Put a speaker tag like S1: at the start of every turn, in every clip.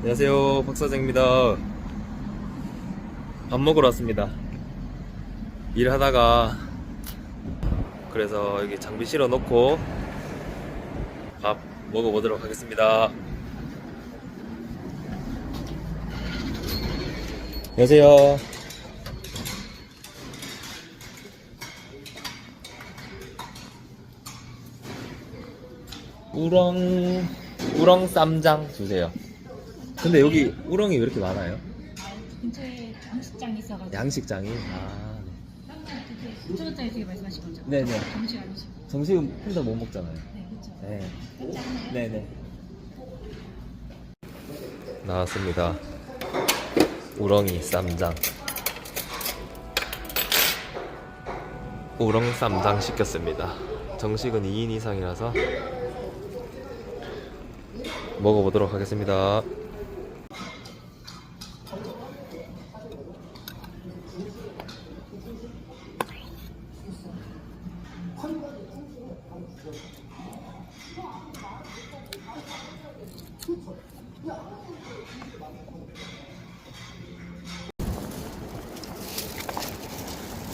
S1: 안녕하세요 박사장입니다. 밥 먹으러 왔습니다. 일하다가 그래서 여기 장비 실어 놓고 밥 먹어보도록 하겠습니다. 안녕하세요. 우렁 우렁 쌈장 주세요 근데 여기 우렁이 왜 이렇게 많아요?
S2: 근처에 양식장이 있어가지고.
S1: 양식장이? 아
S2: 초저장에 되게 말씀하신 거죠?
S1: 네. 네네
S2: 정식 아니시고.
S1: 정식은 혼자 못 먹잖아요.
S2: 네 그렇죠.
S1: 네.
S2: 짠.
S1: 네네. 나왔습니다. 우렁이 쌈장. 우렁 쌈장 시켰습니다. 정식은 2인 이상이라서 먹어보도록 하겠습니다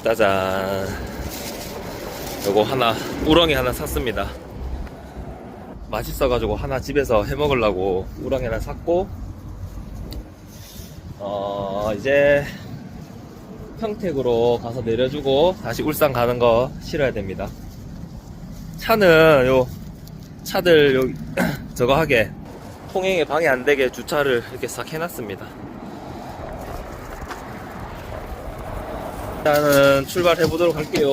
S1: 짜잔. 요거 하나 우렁이 하나 샀습니다. 맛있어가지고 하나 집에서 해 먹으려고 우렁이 하나 샀고 어 이제 평택으로 가서 내려주고 다시 울산 가는 거 실어야 됩니다. 차는 요 차들 요 저거 하게 통행에 방해 안 되게 주차를 이렇게 싹 해놨습니다 일단은 출발해 보도록 할게요.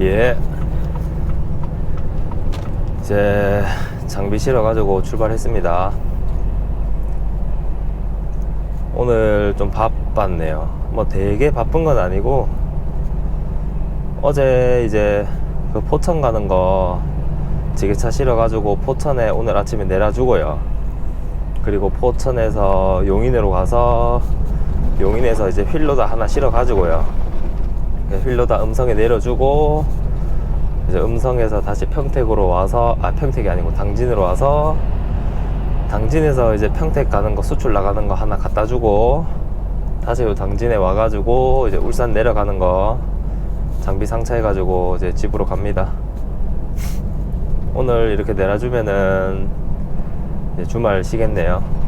S1: 예. 이제 장비 실어 가지고 출발했습니다. 오늘 좀 바빴네요. 뭐 되게 바쁜 건 아니고 어제 이제 그 포천 가는 거 지게차 실어 가지고 포천에 오늘 아침에 내려주고요. 그리고 포천에서 용인으로 가서 용인에서 이제 휠로다 하나 실어 가지고요. 휠로다 음성에 내려주고 이제 음성에서 다시 평택으로 와서 아 평택이 아니고 당진으로 와서 당진에서 이제 평택 가는 거 수출 나가는 거 하나 갖다 주고 다시 요 당진에 와가지고 이제 울산 내려가는 거 장비 상차해 가지고 이제 집으로 갑니다. 오늘 이렇게 내려주면은 주말 쉬겠네요.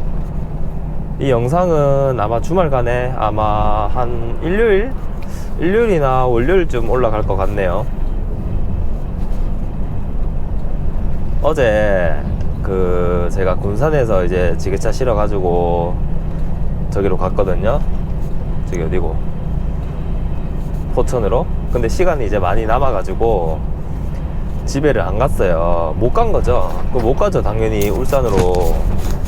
S1: 이 영상은 아마 주말간에 아마 한 일요일? 일요일이나 월요일쯤 올라갈 것 같네요. 어제 그 제가 군산에서 이제 지게차 실어가지고 저기로 갔거든요. 저기 어디고? 포천으로. 근데 시간이 이제 많이 남아가지고 집에를 안 갔어요. 못 간 거죠. 그 못 가죠. 당연히 울산으로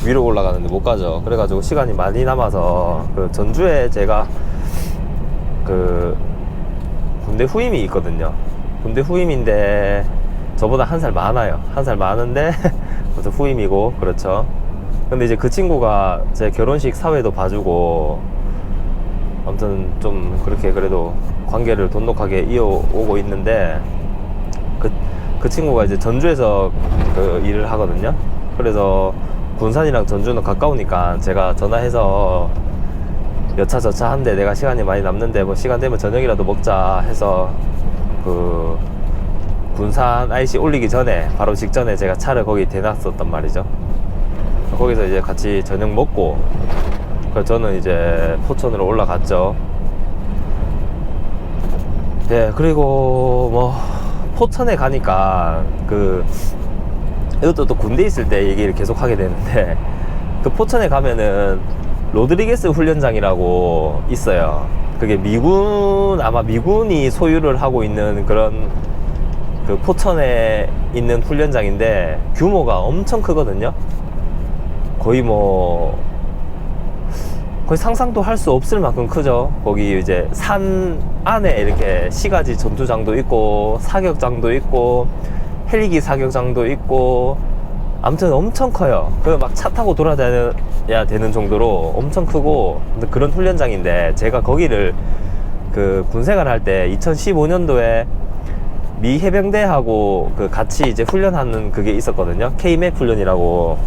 S1: 위로 올라가는데 못 가죠. 그래가지고 시간이 많이 남아서 그 전주에 제가 그 군대 후임이 있거든요. 군대 후임인데 저보다 한 살 많아요. 한 살 많은데 그래서 후임이고 그렇죠. 근데 이제 그 친구가 제 결혼식 사회도 봐주고 아무튼 좀 그렇게 그래도 관계를 돈독하게 이어오고 있는데 그, 그 친구가 이제 전주에서 그 일을 하거든요. 그래서 군산이랑 전주는 가까우니까 제가 전화해서 여차 저차 한데 내가 시간이 많이 남는데 뭐 시간 되면 저녁이라도 먹자 해서 그 군산 IC 올리기 전에 바로 직전에 제가 차를 거기 대놨었단 말이죠. 거기서 이제 같이 저녁 먹고 그래서 저는 이제 포천으로 올라갔죠. 네, 그리고 뭐 포천에 가니까 그 이것도 또 군대 있을 때 얘기를 계속 하게 되는데 그 포천에 가면은 로드리게스 훈련장이라고 있어요. 그게 미군 아마 미군이 소유를 하고 있는 그런 그 포천에 있는 훈련장인데 규모가 엄청 크거든요. 거의 뭐 거의 상상도 할 수 없을 만큼 크죠. 거기 이제 산 안에 이렇게 시가지 전투장도 있고 사격장도 있고 헬기 사격장도 있고 아무튼 엄청 커요. 그 막 차 타고 돌아다녀야 되는 정도로 엄청 크고 그런 훈련장인데 제가 거기를 그 군생활 할 때 2015년도에 미 해병대하고 그 같이 이제 훈련하는 그게 있었거든요. K맵 훈련이라고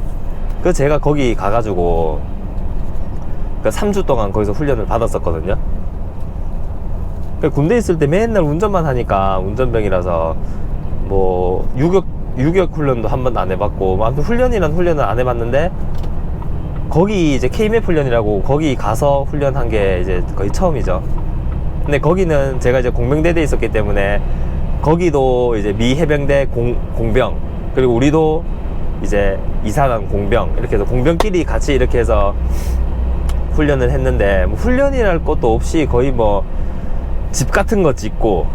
S1: 그 제가 거기 가가지고 그 3주 동안 거기서 훈련을 받았었거든요. 그 군대 있을 때 맨날 운전만 하니까 운전병이라서 뭐 유격 유격 훈련도 한 번도 안 해봤고 뭐 아무튼 훈련이란 훈련을 안 해봤는데 거기 이제 KMF 훈련이라고 거기 가서 훈련한 게 이제 거의 처음이죠. 근데 거기는 제가 이제 공병대대에 있었기 때문에 거기도 이제 미 해병대 공, 공병 그리고 우리도 이제 이사간 공병 이렇게 해서 공병끼리 같이 이렇게 해서 훈련을 했는데 뭐 훈련이랄 것도 없이 거의 뭐 집 같은 거 짓고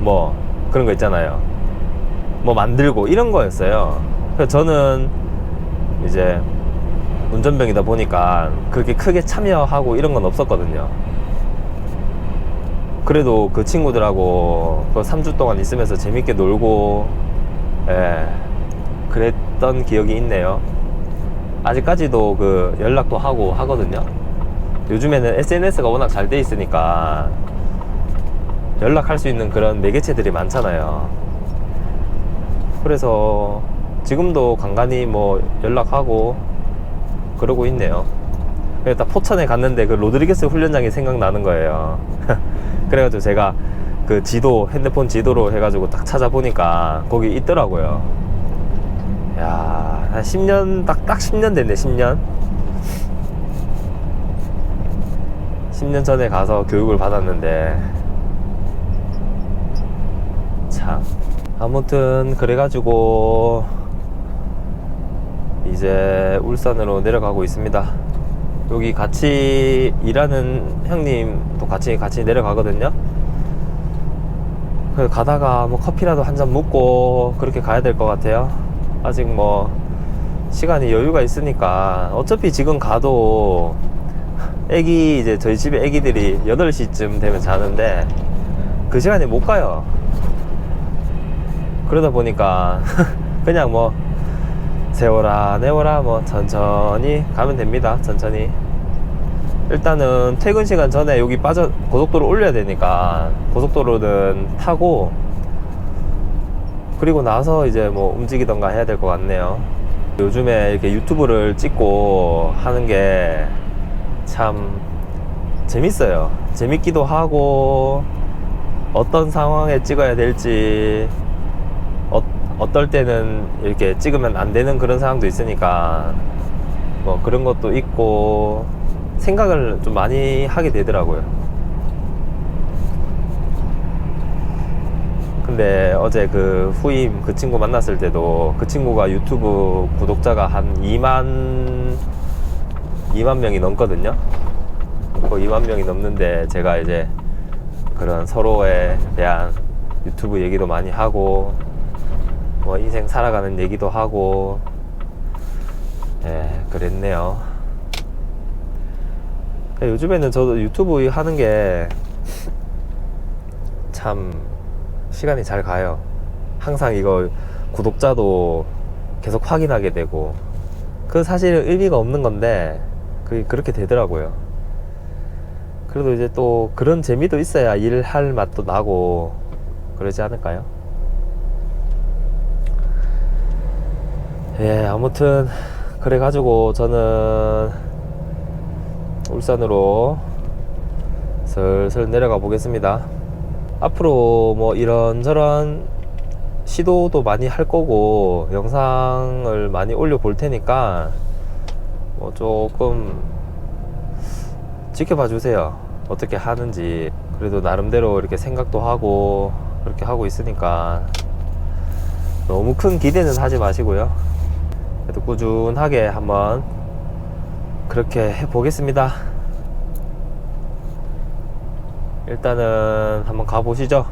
S1: 뭐 그런 거 있잖아요. 뭐 만들고 이런 거였어요. 그래서 저는 이제 운전병이다 보니까 그렇게 크게 참여하고 이런 건 없었거든요. 그래도 그 친구들하고 그 3주 동안 있으면서 재밌게 놀고, 예, 그랬던 기억이 있네요. 아직까지도 그 연락도 하고 하거든요. 요즘에는 SNS가 워낙 잘 돼 있으니까 연락할 수 있는 그런 매개체들이 많잖아요. 그래서 지금도 간간히 뭐 연락하고 그러고 있네요. 그래서 딱 포천에 갔는데 그 로드리게스 훈련장이 생각나는 거예요. 그래가지고 제가 그 지도, 핸드폰 지도로 해가지고 딱 찾아보니까 거기 있더라고요. 야, 한 10년, 딱, 딱 10년 됐네, 10년. 10년 전에 가서 교육을 받았는데, 참. 아무튼, 그래가지고, 이제 울산으로 내려가고 있습니다. 여기 같이 일하는 형님도 같이 같이 내려가거든요. 그래서 가다가 뭐 커피라도 한 잔 먹고 그렇게 가야 될 것 같아요. 아직 뭐 시간이 여유가 있으니까 어차피 지금 가도 애기 이제 저희 집에 애기들이 8시쯤 되면 자는데 그 시간에 못 가요. 그러다 보니까 그냥 뭐 세워라 내워라 뭐 천천히 가면 됩니다. 천천히. 일단은 퇴근 시간 전에 여기 빠져 고속도로 올려야 되니까 고속도로는 타고 그리고 나서 이제 뭐 움직이던가 해야 될 것 같네요. 요즘에 이렇게 유튜브를 찍고 하는 게 참 재밌어요. 재밌기도 하고 어떤 상황에 찍어야 될지 어, 어떨 때는 이렇게 찍으면 안 되는 그런 상황도 있으니까 뭐 그런 것도 있고 생각을 좀 많이 하게 되더라고요. 근데 어제 그 후임 그 친구 만났을 때도 그 친구가 유튜브 구독자가 한 2만 2만 명이 넘거든요. 거의 2만 명이 넘는데 제가 이제 그런 서로에 대한 유튜브 얘기도 많이 하고 뭐 인생 살아가는 얘기도 하고. 예 그랬네요. 요즘에는 저도 유튜브 하는 게 참 시간이 잘 가요. 항상 이거 구독자도 계속 확인하게 되고. 그 사실은 의미가 없는 건데 그게 그렇게 되더라고요. 그래도 이제 또 그런 재미도 있어야 일할 맛도 나고 그러지 않을까요? 예, 아무튼 그래가지고 저는 울산으로 슬슬 내려가 보겠습니다. 앞으로 뭐 이런저런 시도도 많이 할 거고 영상을 많이 올려 볼 테니까 뭐 조금 지켜봐 주세요. 어떻게 하는지. 그래도 나름대로 이렇게 생각도 하고 그렇게 하고 있으니까 너무 큰 기대는 하지 마시고요. 그래도 꾸준하게 한번 그렇게 해 보겠습니다. 일단은 한번 가보시죠.